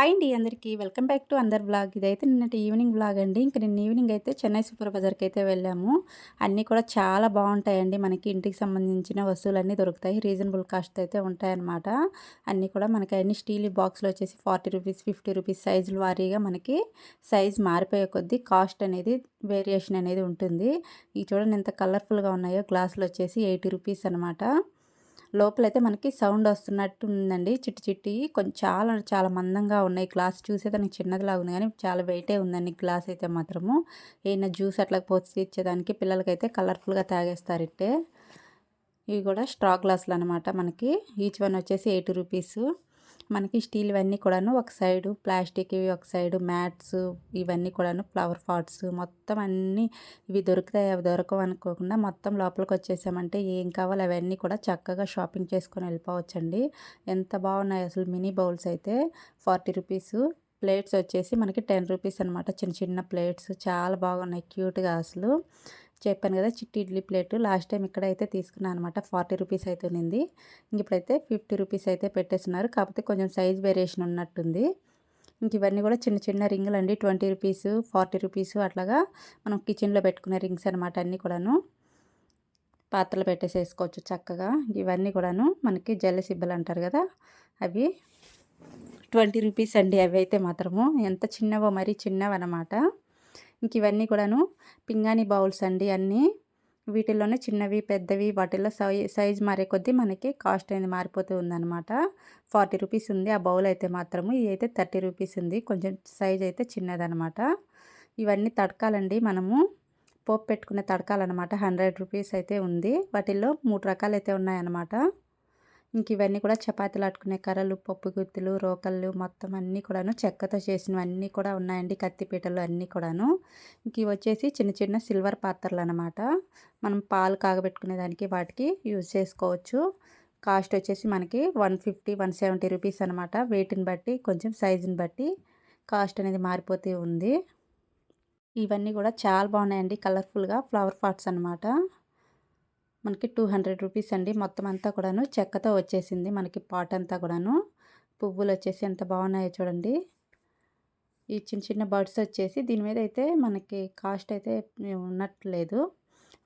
Hi అండి అందరికీ. Welcome back to అందర్ బ్లాగ్. ఇదైతే నిన్నటి ఈవినింగ్ బ్లాగ్ అండి. ఇంక నిన్న ఈవినింగ్ అయితే చెన్నై సూపర్ బజార్కి అయితే వెళ్ళాము. అన్నీ కూడా చాలా బాగుంటాయండి. మనకి ఇంటికి సంబంధించిన వస్తువులన్నీ దొరుకుతాయి. రీజనబుల్ కాస్ట్ అయితే ఉంటాయన్నమాట. అన్నీ కూడా మనకి అన్ని స్టీల్ బాక్స్లో వచ్చేసి ఫార్టీ రూపీస్ ఫిఫ్టీ రూపీస్ సైజుల వారీగా మనకి సైజ్ మారిపోయే కొద్దీ కాస్ట్ అనేది వేరియేషన్ అనేది ఉంటుంది. ఈ చూడండి ఎంత కలర్ఫుల్గా ఉన్నాయో. గ్లాసులు వచ్చేసి ఎయిటీ రూపీస్ అనమాట లోపలైతే మనకి సౌండ్ వస్తున్నట్టు ఉందండి చిట్టి చిట్టి కొంచెం చాలా చాలా మందంగా ఉన్నాయి. గ్లాస్ చూసే దానికి చిన్నదిలాగా ఉంది. కానీ చాలా వెయిటే ఉందండి గ్లాస్ అయితే మాత్రము. ఏమైనా జ్యూస్ అట్లా పోసి ఇచ్చేదానికి పిల్లలకైతే కలర్ఫుల్గా తాగేస్తారు ఇట్టే. ఇవి కూడా స్ట్రా గ్లాసులు అనమాట మనకి. ఈచ్ వన్ వచ్చేసి ఎయిటీ రూపీస్. మనకి స్టీల్ ఇవన్నీ కూడాను ఒక సైడు ప్లాస్టిక్ ఇవి ఒక సైడు మ్యాట్స్ ఇవన్నీ కూడాను ఫ్లవర్ పాట్స్ మొత్తం అన్నీ ఇవి దొరుకుతాయి. అవి దొరకవు అనుకోకుండా మొత్తం లోపలికి వచ్చేసామంటే ఏం కావాలో అవన్నీ కూడా చక్కగా షాపింగ్ చేసుకొని వెళ్ళిపోవచ్చండి. ఎంత బాగున్నాయి అసలు మినీ బౌల్స్ అయితే. Forty rupees. ప్లేట్స్ వచ్చేసి మనకి టెన్ రూపీస్ అనమాట చిన్న చిన్న ప్లేట్స్. చాలా బాగున్నాయి. క్యూట్గా అసలు. చెప్పాను కదా చిట్టి ఇడ్లీ ప్లేట్. లాస్ట్ టైం ఇక్కడ అయితే తీసుకున్నాను అనమాట ఫార్టీ రూపీస్ అయితే ఉంది ఇప్పుడైతే ఫిఫ్టీ రూపీస్ అయితే పెట్టేస్తున్నారు. కాకపోతే కొంచెం సైజ్ వేరియేషన్ ఉన్నట్టుంది. ఇంక ఇవన్నీ కూడా చిన్న చిన్న రింగులు అండి. ట్వంటీ రూపీస్ ఫార్టీ రూపీస్ అట్లాగా మనం కిచెన్లో పెట్టుకునే రింగ్స్ అనమాట అన్నీ కూడాను. పాత్రలు పెట్టేసేసుకోవచ్చు చక్కగా. ఇవన్నీ కూడాను మనకి జల్ల సిబ్బలు అంటారు కదా అవి. ట్వంటీ రూపీస్ అండి అవి అయితే మాత్రము. ఎంత చిన్నవో మరీ చిన్నవన్నమాట. ఇంక ఇవన్నీ కూడాను పింగాణి బౌల్స్ అండి అన్నీ. వీటిల్లోనే చిన్నవి పెద్దవి వాటిల్లో సై సైజ్ మారే కొద్దీ మనకి కాస్ట్ అనేది మారిపోతూ ఉందన్నమాట. ఫార్టీ రూపీస్ ఉంది. ఆ బౌల్ అయితే మాత్రము ఇది అయితే థర్టీ రూపీస్ ఉంది. కొంచెం సైజ్ అయితే చిన్నదనమాట ఇవన్నీ తడకాలండి మనము. పోపు పెట్టుకునే తడకాలన్నమాట. హండ్రెడ్ రూపీస్ అయితే ఉంది. వాటిల్లో మూడు రకాలు అయితే ఉన్నాయన్నమాట. ఇంక ఇవన్నీ కూడా చపాతీలు అట్టుకునే కర్రలు పప్పు గుత్తులు రోకళ్ళు మొత్తం అన్నీ కూడాను చెక్కతో చేసినవి అన్నీ కూడా ఉన్నాయండి కత్తిపీటలు అన్నీ కూడాను. ఇంక ఇవి వచ్చేసి చిన్న చిన్న సిల్వర్ పాత్రలు అనమాట మనం పాలు కాగబెట్టుకునే దానికి వాటికి యూజ్ చేసుకోవచ్చు. కాస్ట్ వచ్చేసి మనకి one fifty one seventy rupees అనమాట వెయిట్ని బట్టి కొంచెం సైజుని బట్టి కాస్ట్ అనేది మారిపోతూ ఉంది. ఇవన్నీ కూడా చాలా బాగున్నాయండి కలర్ఫుల్గా ఫ్లవర్ పాట్స్ అనమాట మనకి టూ హండ్రెడ్ రూపీస్ అండి. మొత్తం అంతా కూడాను చెక్కతో వచ్చేసింది మనకి పాట్ అంతా కూడాను. పువ్వులు వచ్చేసి ఎంత బాగున్నాయో చూడండి. ఈ చిన్న చిన్న బర్డ్స్ వచ్చేసి దీని మీద అయితే మనకి కాస్ట్ అయితే ఉన్నట్లేదు.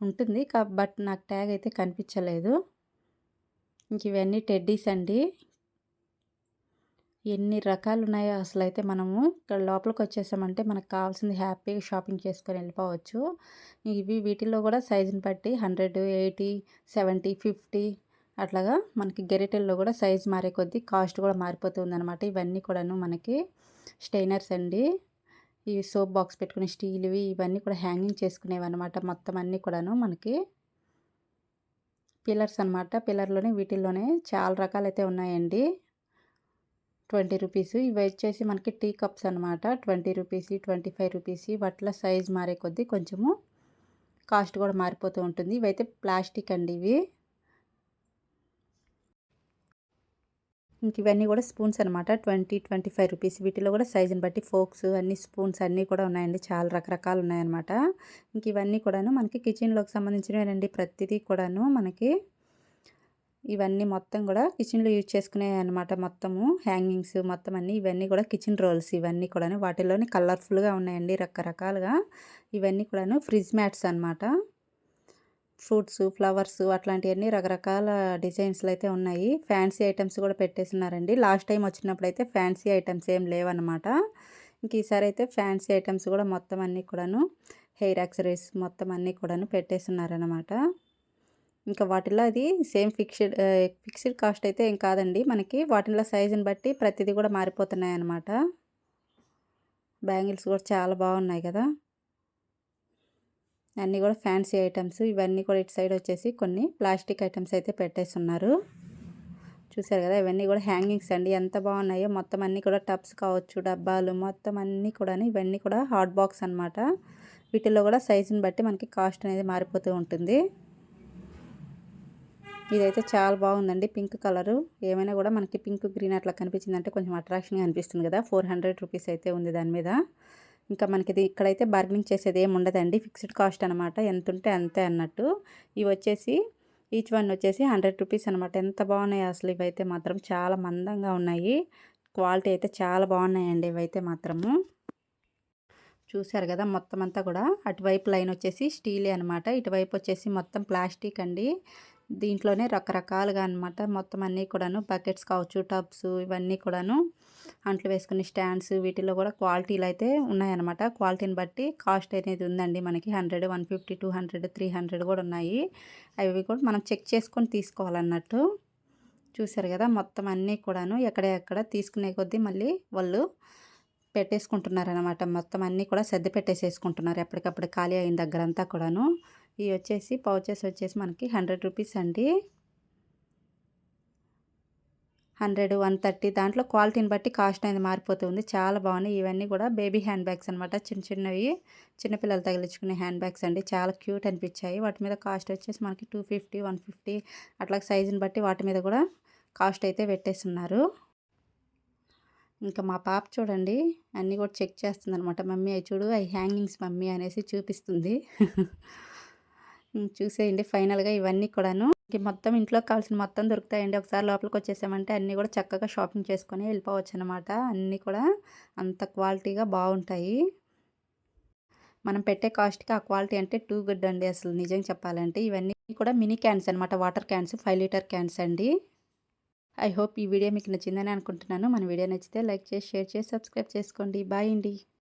ఉంటుంది బట్ నాకు ట్యాగ్ అయితే కనిపించలేదు. ఇంక ఇవన్నీ టెడ్డీస్ అండి. ఎన్ని రకాలు ఉన్నాయో అసలు అయితే మనము ఇక్కడ లోపలికి వచ్చేసామంటే మనకు కావాల్సింది హ్యాపీగా షాపింగ్ చేసుకొని వెళ్ళిపోవచ్చు. ఇవి వీటిల్లో కూడా సైజుని బట్టి హండ్రెడ్ ఎయిటీ సెవెంటీ ఫిఫ్టీ అట్లాగా మనకి గెరిటెల్లో కూడా సైజ్ మారే కొద్దీ కాస్ట్ కూడా మారిపోతుంది అనమాట ఇవన్నీ కూడాను మనకి స్టెయినర్స్ అండి. ఈ సోప్ బాక్స్ పెట్టుకునే స్టీల్వి ఇవన్నీ కూడా హ్యాంగింగ్ చేసుకునేవి అనమాట మొత్తం అన్నీ కూడాను మనకి పిల్లర్స్ అనమాట పిల్లర్లోనే వీటిల్లోనే చాలా రకాలైతే ఉన్నాయండి. Twenty rupees. ఇవి వచ్చేసి మనకి టీ కప్స్ అనమాట twenty rupees twenty five rupees. వాటిలో సైజ్ మారే కొద్దీ కొంచెము కాస్ట్ కూడా మారిపోతూ ఉంటుంది. ఇవైతే ప్లాస్టిక్ అండి ఇవి. ఇంక ఇవన్నీ కూడా స్పూన్స్ అనమాట ట్వంటీ ట్వంటీ ఫైవ్ రూపీస్. వీటిలో కూడా సైజుని బట్టి ఫోక్స్ అన్ని స్పూన్స్ అన్నీ కూడా ఉన్నాయండి. చాలా రకరకాలు ఉన్నాయన్నమాట. ఇంక ఇవన్నీ కూడాను మనకి కిచెన్లోకి సంబంధించినవి ప్రతిదీ కూడాను మనకి ఇవన్నీ మొత్తం కూడా కిచెన్లో యూజ్ చేసుకునే అనమాట మొత్తము. హ్యాంగింగ్స్ మొత్తం అన్నీ ఇవన్నీ కూడా కిచెన్ రోల్స్ ఇవన్నీ కూడా వాటిలోని కలర్ఫుల్గా ఉన్నాయండి రకరకాలుగా. ఇవన్నీ కూడాను ఫ్రిడ్జ్ మ్యాట్స్ అనమాట ఫ్రూట్స్ ఫ్లవర్స్ అట్లాంటివన్నీ రకరకాల డిజైన్స్లు అయితే ఉన్నాయి. ఫ్యాన్సీ ఐటమ్స్ కూడా పెట్టేస్తున్నారండి. లాస్ట్ టైం వచ్చినప్పుడు అయితే ఫ్యాన్సీ ఐటమ్స్ ఏం లేవన్నమాట. ఇంక ఈసారి అయితే ఫ్యాన్సీ ఐటమ్స్ కూడా మొత్తం అన్నీ కూడాను హెయిర్ యాక్సరీస్ మొత్తం అన్నీ కూడాను పెట్టేస్తున్నారనమాట ఇంకా వాటిలో అది సేమ్ ఫిక్స్డ్ ఫిక్స్డ్ కాస్ట్ అయితే ఏం కాదండి. మనకి వాటిలో సైజుని బట్టి ప్రతిదీ కూడా మారిపోతున్నాయి అన్నమాట బ్యాంగిల్స్ కూడా చాలా బాగున్నాయి కదా. అన్నీ కూడా ఫ్యాన్సీ ఐటమ్స్. ఇవన్నీ కూడా ఇటు సైడ్ వచ్చేసి కొన్ని ప్లాస్టిక్ ఐటమ్స్ అయితే పెట్టేస్తున్నారు. చూసారు కదా ఇవన్నీ కూడా హ్యాంగింగ్స్ అండి. ఎంత బాగున్నాయో. మొత్తం అన్నీ కూడా టబ్స్ కావచ్చు డబ్బాలు మొత్తం అన్నీ కూడా ఇవన్నీ కూడా హాట్ బాక్స్ అనమాట వీటిల్లో కూడా సైజుని బట్టి మనకి కాస్ట్ అనేది మారిపోతూ ఉంటుంది. ఇదైతే చాలా బాగుందండి. Pink colour. ఏమైనా కూడా మనకి పింక్ గ్రీన్ అట్లా కనిపించిందంటే కొంచెం అట్రాక్షన్గా అనిపిస్తుంది కదా. ఫోర్ హండ్రెడ్ రూపీస్ అయితే ఉంది దాని మీద. ఇంకా మనకి ఇది ఇక్కడైతే బార్గెనింగ్ చేసేది ఏమి ఉండదండి. ఫిక్స్డ్ కాస్ట్ అనమాట ఎంత ఉంటే అంతే అన్నట్టు. ఇవి వచ్చేసి ఈచ్ వన్ వచ్చేసి హండ్రెడ్ రూపీస్ అనమాట ఎంత బాగున్నాయి అసలు ఇవైతే మాత్రం. చాలా మందంగా ఉన్నాయి. క్వాలిటీ అయితే చాలా బాగున్నాయండి ఇవైతే మాత్రము. చూశారు కదా మొత్తం అంతా కూడా. అటువైపు లైన్ వచ్చేసి స్టీలే అనమాట ఇటువైపు వచ్చేసి మొత్తం ప్లాస్టిక్ అండి. దీంట్లోనే రకరకాలుగా అనమాట మొత్తం అన్నీ కూడాను బకెట్స్ కావచ్చు టబ్స్ ఇవన్నీ కూడాను అంట్లు వేసుకునే స్టాండ్స్ వీటిలో కూడా క్వాలిటీలు అయితే ఉన్నాయన్నమాట. క్వాలిటీని బట్టి కాస్ట్ అనేది ఉందండి మనకి. Hundred one fifty two hundred three hundred కూడా ఉన్నాయి. అవి కూడా మనం చెక్ చేసుకొని తీసుకోవాలన్నట్టు. చూసారు కదా మొత్తం అన్నీ కూడాను ఎక్కడెక్కడ తీసుకునే కొద్దీ మళ్ళీ వాళ్ళు పెట్టేసుకుంటున్నారనమాట మొత్తం అన్నీ కూడా సర్ది పెట్టేసేసుకుంటున్నారు ఎప్పటికప్పుడు ఖాళీ అయిన దగ్గర అంతా కూడాను. ఇవి వచ్చేసి పౌచెస్ వచ్చేసి మనకి హండ్రెడ్ రూపీస్ అండి. హండ్రెడ్ వన్ థర్టీ దాంట్లో క్వాలిటీని బట్టి కాస్ట్ అనేది మారిపోతుంది చాలా బాగున్నాయి. ఇవన్నీ కూడా బేబీ హ్యాండ్ బ్యాగ్స్ అనమాట చిన్న చిన్నవి చిన్నపిల్లలు తగిలించుకునే హ్యాండ్ బ్యాగ్స్ అండి. చాలా క్యూట్ అనిపించాయి. వాటి మీద కాస్ట్ వచ్చేసి మనకి టూ ఫిఫ్టీ వన్ ఫిఫ్టీ అట్లా సైజుని బట్టి వాటి మీద కూడా కాస్ట్ అయితే పెట్టేస్తున్నారు. ఇంకా మా పాప చూడండి అన్నీ కూడా చెక్ చేస్తుంది అనమాట మమ్మీ అవి చూడు అవి హ్యాంగింగ్స్ మమ్మీ అనేసి చూపిస్తుంది. చూసేయండి ఫైనల్గా ఇవన్నీ కూడాను. మొత్తం ఇంట్లో కావాల్సిన మొత్తం దొరుకుతాయండి. ఒకసారి లోపలికి వచ్చేసామంటే అన్నీ కూడా చక్కగా షాపింగ్ చేసుకొని వెళ్ళిపోవచ్చు అనమాట అన్నీ కూడా అంత క్వాలిటీగా బాగుంటాయి. మనం పెట్టే కాస్ట్కి ఆ క్వాలిటీ అంటే టూ గుడ్ అండి అసలు నిజం చెప్పాలంటే. ఇవన్నీ కూడా మినీ క్యాన్స్ అనమాట. Water cans five litre cans అండి. ఐ హోప్ ఈ వీడియో మీకు నచ్చిందని అనుకుంటున్నాను. మన వీడియో నచ్చితే లైక్ చేసి షేర్ చేసి సబ్స్క్రైబ్ చేసుకోండి. బాయ్ అండి.